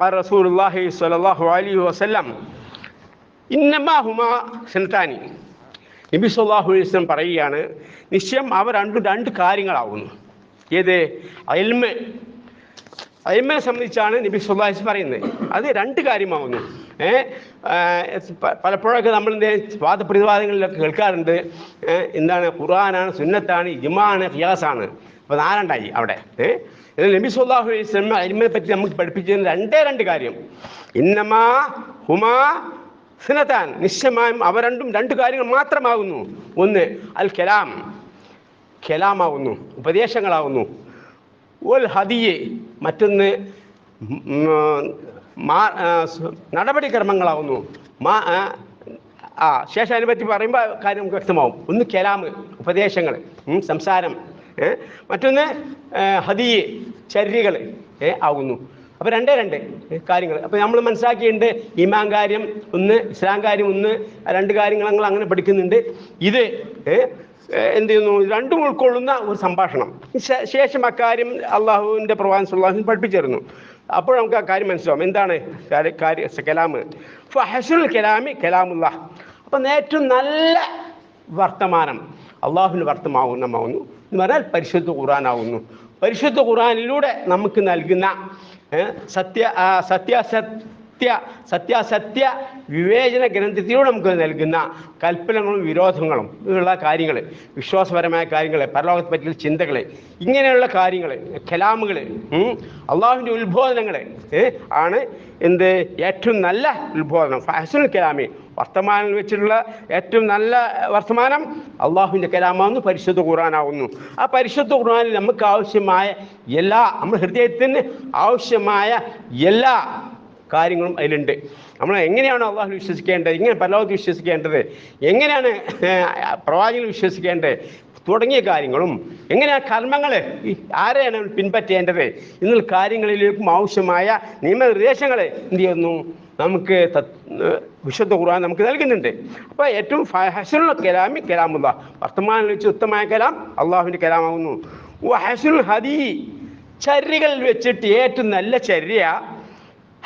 റസൂലുള്ളാഹി സ്വല്ലല്ലാഹു അലൈഹി വസല്ലം ഇന്നമാ ഹുമ സെൻതാനി നബി സല്ലാഹു അലൈഹി വസല്ലം പറയുകയാണ് നിശ്ചയം അവ രണ്ടും രണ്ട് കാര്യങ്ങളാവുന്നു. ഏത്? അയൽമ അയമ്മയെ സംബന്ധിച്ചാണ് നബി സുല്ലാഹിസ് പറയുന്നത്. അത് രണ്ട് കാര്യമാവുന്നു. പലപ്പോഴൊക്കെ നമ്മൾ വാദപ്രതിവാദങ്ങളിലൊക്കെ കേൾക്കാറുണ്ട്. എന്താണ്? ഖുർആനാണ് സുന്നത്താണ് ഇജുമാണ് ഖിയാസാണ്. അപ്പോൾ നാലുണ്ടായി അവിടെ ഏഹ് നബി സല്ലല്ലാഹു അലൈഹി വസല്ലം അയൽമനെ പറ്റി നമുക്ക് പഠിപ്പിച്ചത് രണ്ടേ രണ്ട് കാര്യം. ഇന്നമാ ഹുമാ സിനത്താൻ. നിശ്ചയമായും അവ രണ്ടും രണ്ട് കാര്യങ്ങൾ മാത്രമാകുന്നു. ഒന്ന് അൽ കലാം. കലാമാവുന്നു ഉപദേശങ്ങളാവുന്നു. ഒൽ ഹദിയെ. മറ്റൊന്ന് നടപടിക്രമങ്ങളാവുന്നു. മാ ആ, ശേഷം അതിനെ പറ്റി പറയുമ്പോൾ കാര്യം നമുക്ക് വ്യക്തമാവും. ഒന്ന് കലാമ് ഉപദേശങ്ങൾ സംസാരം? മറ്റൊന്ന് ഹദിയെ ചര്യകൾ ആകുന്നു. അപ്പോൾ രണ്ടേ രണ്ട് കാര്യങ്ങൾ. അപ്പോൾ നമ്മൾ മനസ്സിലാക്കിയിട്ടുണ്ട് ഇമാൻ കാര്യം ഒന്ന് ഇസ്ലാം കാര്യം ഒന്ന് രണ്ട് കാര്യങ്ങൾ ഞങ്ങൾ അങ്ങനെ പഠിക്കുന്നുണ്ട്. ഇത് എന്ത് ചെയ്യുന്നു? രണ്ടും ഉൾക്കൊള്ളുന്ന ഒരു സംഭാഷണം. ശേഷം അക്കാര്യം അള്ളാഹുവിന്റെ പ്രവാൻ സുല്ലാഹു പഠിപ്പിച്ചിരുന്നു. അപ്പോൾ നമുക്ക് ആ കാര്യം മനസ്സിലാവും. എന്താണ് കലാമ് ഫഹസുൽ കലാമി കലാമുല്ലാ. അപ്പം ഏറ്റവും നല്ല വർത്തമാനം അള്ളാഹുവിന് വർത്തമാവുന്നമാവുന്നു എന്ന് പറഞ്ഞാൽ പരിശുദ്ധ ഖുറാനാവുന്നു പരിശുദ്ധ ഖുറാനിലൂടെ നമുക്ക് നൽകുന്ന സത്യ സത്യാസത്യ സത്യാസത്യ വിവേചന ഗ്രന്ഥത്തിലൂടെ നമുക്ക് നൽകുന്ന കൽപ്പനകളും വിരോധങ്ങളും ഉള്ള കാര്യങ്ങൾ വിശ്വാസപരമായ കാര്യങ്ങൾ പരലോകത്തെ പറ്റിയുള്ള ചിന്തകൾ ഇങ്ങനെയുള്ള കാര്യങ്ങൾ കലാമുകൾ അള്ളാഹുവിന്റെ ഉത്ബോധനങ്ങൾ ആണ് എന്ത്? ഏറ്റവും നല്ല ഉത്ബോധനം. ഫഹസുൽ കലാമി വർത്തമാനം വെച്ചിട്ടുള്ള ഏറ്റവും നല്ല വർത്തമാനം അള്ളാഹുവിന്റെ കലാമാവുന്നു പരിശുദ്ധ ഖുർആനാവുന്നു ആ പരിശുദ്ധ ഖുർആനിൽ നമുക്ക് ആവശ്യമായ എല്ലാ നമ്മുടെ ഹൃദയത്തിന് ആവശ്യമായ എല്ലാ കാര്യങ്ങളും അതിലുണ്ട്. നമ്മൾ എങ്ങനെയാണ് അള്ളാഹു വിശ്വസിക്കേണ്ടത്? എങ്ങനെ പരലോകത്ത് വിശ്വസിക്കേണ്ടത്? എങ്ങനെയാണ് പ്രവാചകൻ വിശ്വസിക്കേണ്ടത്? തുടങ്ങിയ കാര്യങ്ങളും എങ്ങനെയാണ് കർമ്മങ്ങൾ ആരെയാണ് പിൻപറ്റേണ്ടത്? എന്നുള്ള കാര്യങ്ങളിലേക്കും ആവശ്യമായ നിയമനിർദ്ദേശങ്ങൾ എന്ത് ചെയ്യുന്നു? നമുക്ക് വിശുദ്ധ ഖുർആൻ നമുക്ക് നൽകുന്നുണ്ട്. അപ്പോൾ ഏറ്റവും ഹസനുൽ കലാമി കലാമുള്ള വർത്തമാനം വെച്ച് ഉത്തമമായ കലാം അള്ളാഹുവിന്റെ കലാമാകുന്നു. ഹസനുൽ ഹദി ചര്യകളിൽ വെച്ചിട്ട് ഏറ്റവും നല്ല ചര്യ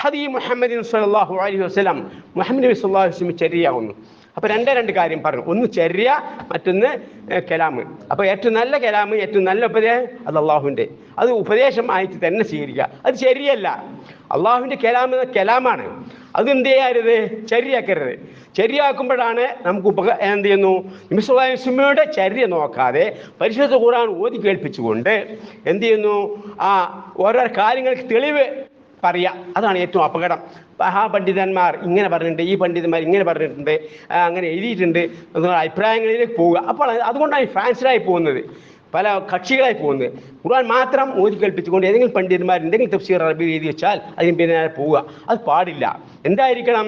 ഹദി മുഹമ്മദ് സല്ലല്ലാഹു അലൈഹി വസല്ലം മുഹമ്മദ് നബി സല്ലാഹു വസ്ലം വസല്ലം ചര്യയാവുന്നു അപ്പോൾ രണ്ടേ രണ്ട് കാര്യം പറഞ്ഞു. ഒന്ന് ചര്യ മറ്റൊന്ന് കലാമ് അപ്പോൾ ഏറ്റവും നല്ല കലാമ് ഏറ്റവും നല്ല ഉപദേശം അത് അള്ളാഹുവിന്റെ. അത് ഉപദേശം ആയിട്ട് തന്നെ സ്വീകരിക്കുക. അത് ശരിയല്ല അള്ളാഹുവിന്റെ കലാം എന്ന കലാമാണ്. അത് എന്ത് ചെയ്യരുത് ചര്യയാക്കരുത് ചര്യയാക്കുമ്പോഴാണ് നമുക്ക് ഉപക എന്ത് ചെയ്യുന്നു? നിമിഷയുടെ ചര്യ നോക്കാതെ പരിശുദ്ധ ഖുർആൻ ഓതി കേൾപ്പിച്ചുകൊണ്ട് എന്ത് ചെയ്യുന്നു? ആ ഓരോ കാര്യങ്ങൾക്ക് തെളിവ് പറയുക അതാണ് ഏറ്റവും അപകടം. മഹാപണ്ഡിതന്മാർ ഇങ്ങനെ പറഞ്ഞിട്ടുണ്ട് ഈ പണ്ഡിതന്മാർ ഇങ്ങനെ പറഞ്ഞിട്ടുണ്ട് അങ്ങനെ എഴുതിയിട്ടുണ്ട് അഭിപ്രായങ്ങളിലേക്ക് പോവുക. അപ്പോൾ അതുകൊണ്ടാണ് ഫാൻസിലായി പോകുന്നത്. പല കക്ഷികളായി പോകുന്നത്. ഖുർആൻ മാത്രം ഓതി കൽപ്പിച്ചുകൊണ്ട് ഏതെങ്കിലും പണ്ഡിതന്മാർ എന്തെങ്കിലും തഫ്സീർ അറബി എഴുതി വെച്ചാൽ അതിന് പിന്നെ പോവുക. അത് പാടില്ല. എന്തായിരിക്കണം?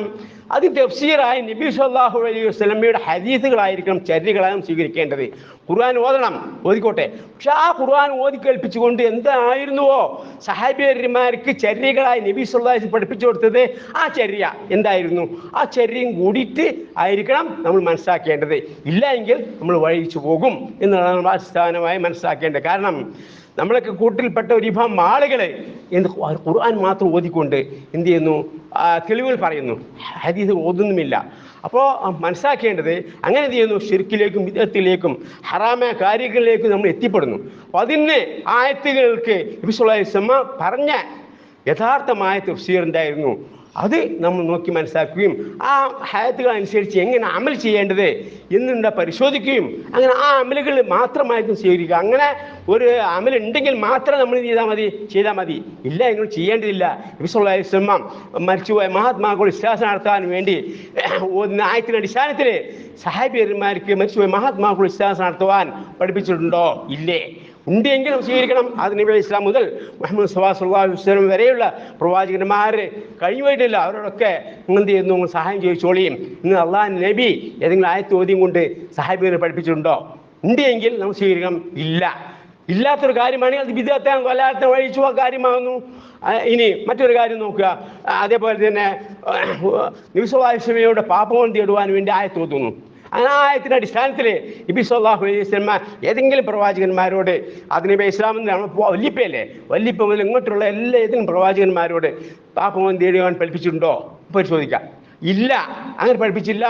അത് തഫ്സീറായ നബി സല്ലല്ലാഹു അലൈഹി വസല്ലമയുടെ ഹദീസുകളായിരിക്കണം ചര്യകളായും സ്വീകരിക്കേണ്ടത്. ഖുർആൻ ഓതണം ഓതിക്കോട്ടെ. പക്ഷെ ആ ഖുർആൻ ഓതി കേൾപ്പിച്ചുകൊണ്ട് എന്തായിരുന്നുവോ? സഹാബിയന്മാർക്ക് ചര്യകളായി നബി വസല്ലം പഠിപ്പിച്ചു കൊടുത്തത് ആ ചരിയ എന്തായിരുന്നു? ആ ചര്യയും കൂടിയിട്ട് ആയിരിക്കണം നമ്മൾ മനസ്സിലാക്കേണ്ടത്. ഇല്ല എങ്കിൽ നമ്മൾ വഴിച്ചു പോകും എന്നുള്ളതാണ് നമ്മൾ അടിസ്ഥാനമായി മനസ്സിലാക്കേണ്ടത്. കാരണം നമ്മളൊക്കെ കൂട്ടിൽപ്പെട്ട ഒരു വിഭാഗം ആളുകൾ എന്ത് ഖുർആൻ മാത്രം ഓതിക്കൊണ്ട് എന്ത് ചെയ്യുന്നു? തെളിവുകൾ പറയുന്നു. ഹദീസ് ഓതുന്നുമില്ല. അപ്പോൾ മനസ്സിലാക്കേണ്ടത് അങ്ങനെ എന്ത് ചെയ്യുന്നു? ഷിർക്കിലേക്കും വിദത്തിലേക്കും ഹറാമ കാര്യങ്ങളിലേക്കും നമ്മൾ എത്തിപ്പെടുന്നു. അപ്പോൾ അതിന് ആയത്തുകൾക്ക് നബിസ്വല്ലാസ്മ പറഞ്ഞ യഥാർത്ഥമായ തഫ്സീർ എന്തായിരുന്നു? അത് നമ്മൾ നോക്കി മനസ്സിലാക്കുകയും ആ ഹയത്തുകൾ അനുസരിച്ച് എങ്ങനെ അമൽ ചെയ്യേണ്ടത് എന്നുണ്ട പരിശോധിക്കുകയും അങ്ങനെ ആ അമലുകൾ മാത്രമായിരിക്കും സ്വീകരിക്കുക. അങ്ങനെ ഒരു അമൽ ഉണ്ടെങ്കിൽ മാത്രം നമ്മൾ ചെയ്താൽ മതി? ചെയ്താൽ മതി. ഇല്ല എങ്കിൽ ചെയ്യേണ്ടതില്ല. നബിസ്വല്ലാസ്ലമ മരിച്ചുപോയ മഹാത്മാക്കൾ വിശ്വാസം നടത്താൻ വേണ്ടി ആയത്തിന്റെ അടിസ്ഥാനത്തിൽ സഹാബിയന്മാർക്ക് മരിച്ചുപോയ മഹാത്മാക്കൾ വിശ്വാസം നടത്തുവാൻ പഠിപ്പിച്ചിട്ടുണ്ടോ? ഇല്ലേ. ഉണ്ടെങ്കിലും സ്വീകരിക്കണം. അത് നബി ഇസ്ലാം മുതൽ മുഹമ്മദ് സുഹാസ് സുഹാസ്ലം വരെയുള്ള പ്രവാചകന്മാർ കഴിവായിട്ടില്ല അവരോടൊക്കെ എന്ത് ചെയ്യുന്നു? സഹായം ചോദിച്ചോളിയും. ഇന്ന് അള്ളാഹ് നബി ഏതെങ്കിലും ആയത്ത് ചോദ്യം കൊണ്ട് സഹാബികളെ പഠിപ്പിച്ചിട്ടുണ്ടോ? ഉണ്ടെങ്കിൽ നമ്മൾ സ്വീകരിക്കണം ഇല്ല. ഇല്ലാത്തൊരു കാര്യമാണെങ്കിൽ അത് വിദ്യാർത്ഥി കൊല്ലാത്ത വഴിച്ചു കാര്യമാകുന്നു. ഇനി മറ്റൊരു കാര്യം നോക്കുക. അതേപോലെ തന്നെ നിമിഷവായുഷമയുടെ പാപമോൻ തേടുവാൻ വേണ്ടി ആയത്ത് തോന്നുന്നു ആ ആയത്തിന്റെ അടിസ്ഥാനത്തിൽ ഇബി സല്ലല്ലാഹു അലൈഹി വസല്ലമ ഏതെങ്കിലും പ്രവാചകന്മാരോട് അതിന് ഇസ്ലാം നമ്മൾ വല്ലിപ്പയല്ലേ വല്ലിപ്പ മുതൽ ഇങ്ങോട്ടുള്ള എല്ലാ ഏതെങ്കിലും പ്രവാചകന്മാരോട് പാപമോൻ തേടിയാൻ പഠിപ്പിച്ചിട്ടുണ്ടോ? പരിശോധിക്കാം. ഇല്ല. അങ്ങനെ പഠിപ്പിച്ചില്ല.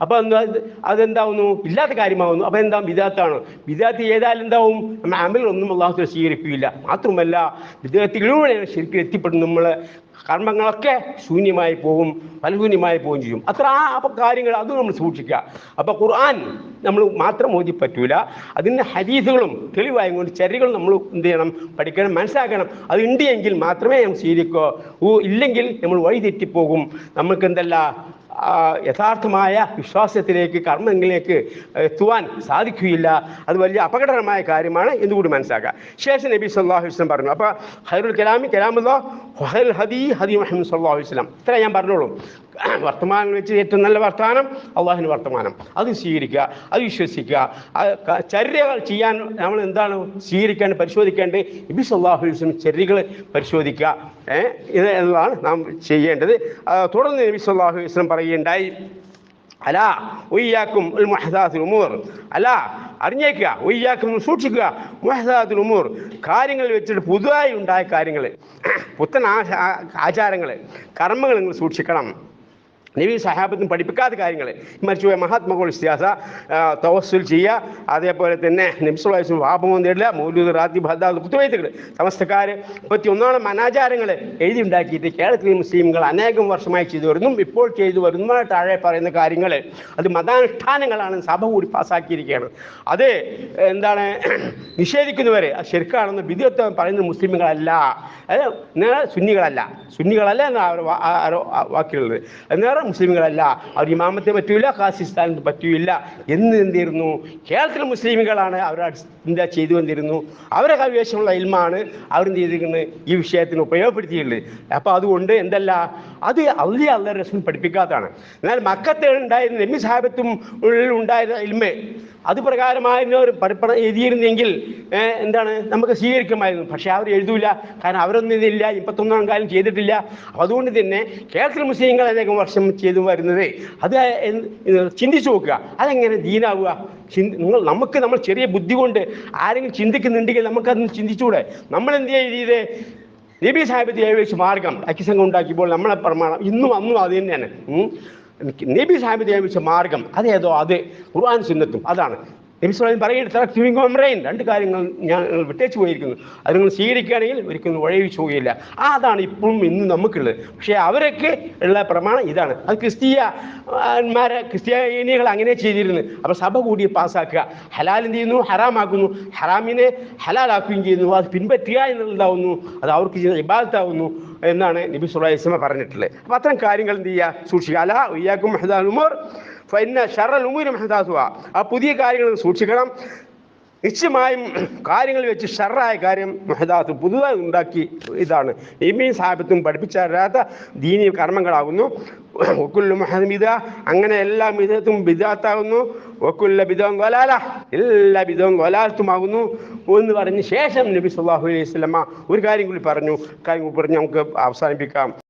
അപ്പോൾ എന്താ അതെന്താവുന്നു? ഇല്ലാത്ത കാര്യമാവുന്നു. അപ്പോൾ എന്താ? വിദാത്താണ് വിദാത്ത് ചെയ്താൽ എന്താവും? നമ്മൾ അമലൊന്നും അള്ളാഹുത്തിൽ സ്വീകരിക്കുകയില്ല. മാത്രമല്ല വിദ്യാർത്ഥികളിലൂടെ ശരിക്കും എത്തിപ്പെടുന്നു നമ്മൾ കർമ്മങ്ങളൊക്കെ ശൂന്യമായി പോകും ഫലശൂന്യമായി പോവുകയും ചെയ്യും. അത്ര ആ അപ്പോൾ കാര്യങ്ങൾ അത് നമ്മൾ സൂക്ഷിക്കുക. അപ്പോൾ ഖുർആൻ നമ്മൾ മാത്രം ഓതി പറ്റൂല. അതിന്റെ ഹദീസുകളും തെളിവായും കൊണ്ട് ചരികളും നമ്മൾ എന്ത് ചെയ്യണം? പഠിക്കണം മനസ്സിലാക്കണം. അത് ഉണ്ട് എങ്കിൽ മാത്രമേ നമ്മൾ സ്വീകരിക്കൂ ഇല്ലെങ്കിൽ നമ്മൾ വഴി തെറ്റിപ്പോകും നമുക്ക് എന്തല്ല? യഥാർത്ഥമായ വിശ്വാസത്തിലേക്ക് കർമ്മങ്ങളിലേക്ക് എത്തുവാൻ സാധിക്കുകയില്ല. അത് വലിയ അപകടകരമായ കാര്യമാണ് എന്നുകൂടി മനസ്സിലാക്കുക. ശേഷം നബി സല്ലാഹു വസ്ലം പറഞ്ഞു. അപ്പോൾ ഹൈറുൽ കലാമി കലാമുല്ല ഹൈൽ ഹദി ഹദി മുഹമ്മദ് സല്ലാഹു വസ്ലം ഇത്ര ഞാൻ പറഞ്ഞോളൂ. വർത്തമാനം വെച്ച് ഏറ്റവും നല്ല വർത്തമാനം അള്ളാഹിന്റെ വർത്തമാനം. അത് സ്വീകരിക്കുക അത് വിശ്വസിക്കുക. ചര്യകൾ ചെയ്യാൻ നമ്മൾ എന്താണ് സ്വീകരിക്കേണ്ടത് പരിശോധിക്കേണ്ടത്? ഇബിസ് വസ്ലം ചര്യകൾ പരിശോധിക്കുക. ഇത് എന്നതാണ് നാം ചെയ്യേണ്ടത്. തുടർന്ന് നബി സല്ലാഹു വസ്ലം പറയുകയുണ്ടായി. അല ഒയ്യാക്കും ഉൽ മുഹദാത്തുൽ ഉമൂർ. അല അറിഞ്ഞേക്കുക ഒയ്യാക്കും സൂക്ഷിക്കുക. മുഹദാത്തുൽ ഉമൂർ. കാര്യങ്ങൾ വെച്ചിട്ട് പുതുതായി ഉണ്ടായ കാര്യങ്ങൾ. പുത്തൻ ആചാരങ്ങൾ കർമ്മങ്ങൾ നിങ്ങൾ സൂക്ഷിക്കണം. നബി സഹാബത്തും പഠിപ്പിക്കാത്ത കാര്യങ്ങൾ മരിച്ചുപോയ മഹാത്മാക്കൾ ഇസ്തിഹാസ തവസ്സുൽ ചെയ്യുക അതേപോലെ തന്നെ നിംസുളായും പാപമോ നേടില്ല മൗലൂദ് റാത്തി ഭദ്ദാദ് കുത്തുവൈത്തുകൾ സമസ്തക്കാർ മുപ്പത്തി ഒന്നോളം അനാചാരങ്ങൾ എഴുതി ഉണ്ടാക്കിയിട്ട് കേരളത്തിലെ മുസ്ലിംകൾ അനേകം വർഷമായി ചെയ്തു വരുന്നു. ഇപ്പോൾ ചെയ്തു വരുന്ന താഴെ പറയുന്ന കാര്യങ്ങൾ അത് മതാനുഷ്ഠാനങ്ങളാണ്. സഭ കൂടി പാസ്സാക്കിയിരിക്കുകയാണ് അത് എന്താണ് നിഷേധിക്കുന്നവരെ അത് ശരിക്കാണെന്ന് വിധിയത്വം പറയുന്ന മുസ്ലിമുകളല്ല അതായത് സുന്നികളല്ല. സുന്നികളല്ല എന്നാണ് വാക്കിലുള്ളത്. നേരെ മുസ്ലിമുകളല്ല. അവർ ഇമാമത്തെ പറ്റൂല ഖാസിസ്ഥാനത്ത് പറ്റൂല. എന്ന് എന്തിരുന്നു? കേരളത്തിലെ മുസ്ലിമുകളാണ് അവർ എന്താ ചെയ്തു വന്നിരുന്നു അവരെ കൈവശമുള്ള ഇൽമാണ് അവരെന്ത് ചെയ്തിരിക്കുന്നത്? ഈ വിഷയത്തിന് ഉപയോഗപ്പെടുത്തിയിട്ടുള്ളത് അപ്പോൾ അതുകൊണ്ട് എന്തല്ല? അത് അള്ളി അള്ള റസൂൽ പഠിപ്പിക്കാത്തതാണ്. എന്നാൽ മക്കത്തെ ഉണ്ടായിരുന്ന നബി സാഹിബത്തും ഉള്ളിൽ ഉണ്ടായിരുന്ന ഇൽമ അത് പ്രകാരമായിരുന്നു അവർ പഠിപ്പണ എഴുതിയിരുന്നെങ്കിൽ എന്താണ് നമുക്ക് സ്വീകരിക്കുമായിരുന്നു. പക്ഷെ അവർ എഴുതൂല. കാരണം അവരൊന്നും ഇതില്ല ഇപ്പത്തൊന്നാം കാലം ചെയ്തിട്ടില്ല. അതുകൊണ്ട് തന്നെ കേരളത്തിൽ മുസ്ലിങ്ങൾ അനേകം വർഷം ചെയ്തു വരുന്നത് അത് ചിന്തിച്ചു നോക്കുക. അതെങ്ങനെ ദീനാവുക? നിങ്ങൾ നമുക്ക് നമ്മൾ ചെറിയ ബുദ്ധി കൊണ്ട് ആരെങ്കിലും ചിന്തിക്കുന്നുണ്ടെങ്കിൽ നമുക്കതൊന്ന് ചിന്തിച്ചുകൂടെ? നമ്മൾ എന്ത് ചെയ്ത്? നബി സാഹിബ് ഏകദേശം മാർഗം അക്കിസംഘം ഉണ്ടാക്കിയപ്പോൾ നമ്മളെ പ്രമാണം ഇന്നും അന്നും അത് തന്നെയാണ്. നബി സാഹിബ് നിയമിച്ച മാർഗം അതേതോ അതെ ഖുർആൻ സുന്നത്തും അതാണ്. നബി സ്വലാം പറയുന്നത് രണ്ട് കാര്യങ്ങൾ ഞാൻ വിട്ടേച്ച് പോയിരിക്കുന്നു. അത് നിങ്ങൾ സ്വീകരിക്കുകയാണെങ്കിൽ ഒരിക്കലും ഒഴിവിച്ചു പോവുകയില്ല അതാണ് ഇപ്പോഴും ഇന്ന് നമുക്കുള്ളത്. പക്ഷേ അവരൊക്കെ ഉള്ള പ്രമാണം ഇതാണ്. അത് ക്രിസ്തീയന്മാരെ ക്രിസ്ത്യാനികൾ അങ്ങനെ ചെയ്തിരുന്നു. അപ്പോൾ സഭ കൂടി പാസ്സാക്കുക. ഹലാൽ എന്ത് ചെയ്യുന്നു? ഹറാമാക്കുന്നു. ഹറാമിനെ ഹലാലാക്കുകയും ചെയ്യുന്നു. അത് പിൻപറ്റുക എന്നുള്ളതാവുന്നു. അത് അവർക്ക് ചെയ്യുന്ന ഇബാദത്താവുന്നു. എന്നാണ് നബി സുല്ലാ ഇസ്മ പറഞ്ഞിട്ടുള്ളത് അപ്പം അത്തരം കാര്യങ്ങൾ എന്ത് ചെയ്യുക സൂക്ഷിക്കുക അല ഉയ്യാക്കും മെഹദാൻ ഉമർ ഫൈന ഷറൽ ഉമൂര് മെഹദാസുവ ആ പുതിയ കാര്യങ്ങൾ സൂക്ഷിക്കണം നിശ്ചയമായും കാര്യങ്ങൾ വെച്ച് ഷറായ കാര്യം മഹദാത്ത് പുതുതായി ഉണ്ടാക്കി ഇതാണ് ഇമീ സാഹിബത്തും പഠിപ്പിച്ചറിയാത്ത ദീനീയ കർമ്മങ്ങളാകുന്നു ഒക്കുല്ലു മഹദ് മിത അങ്ങനെ എല്ലാ വിധത്തും ബിദാത്താകുന്നു ഒക്കുല്ല എന്ന് പറഞ്ഞ ശേഷം നബി സല്ലാഹു അലൈഹി സ്വലമ്മ ഒരു കാര്യം കൂടി പറഞ്ഞു. കാര്യം കൂടി പറഞ്ഞ് നമുക്ക് അവസാനിപ്പിക്കാം.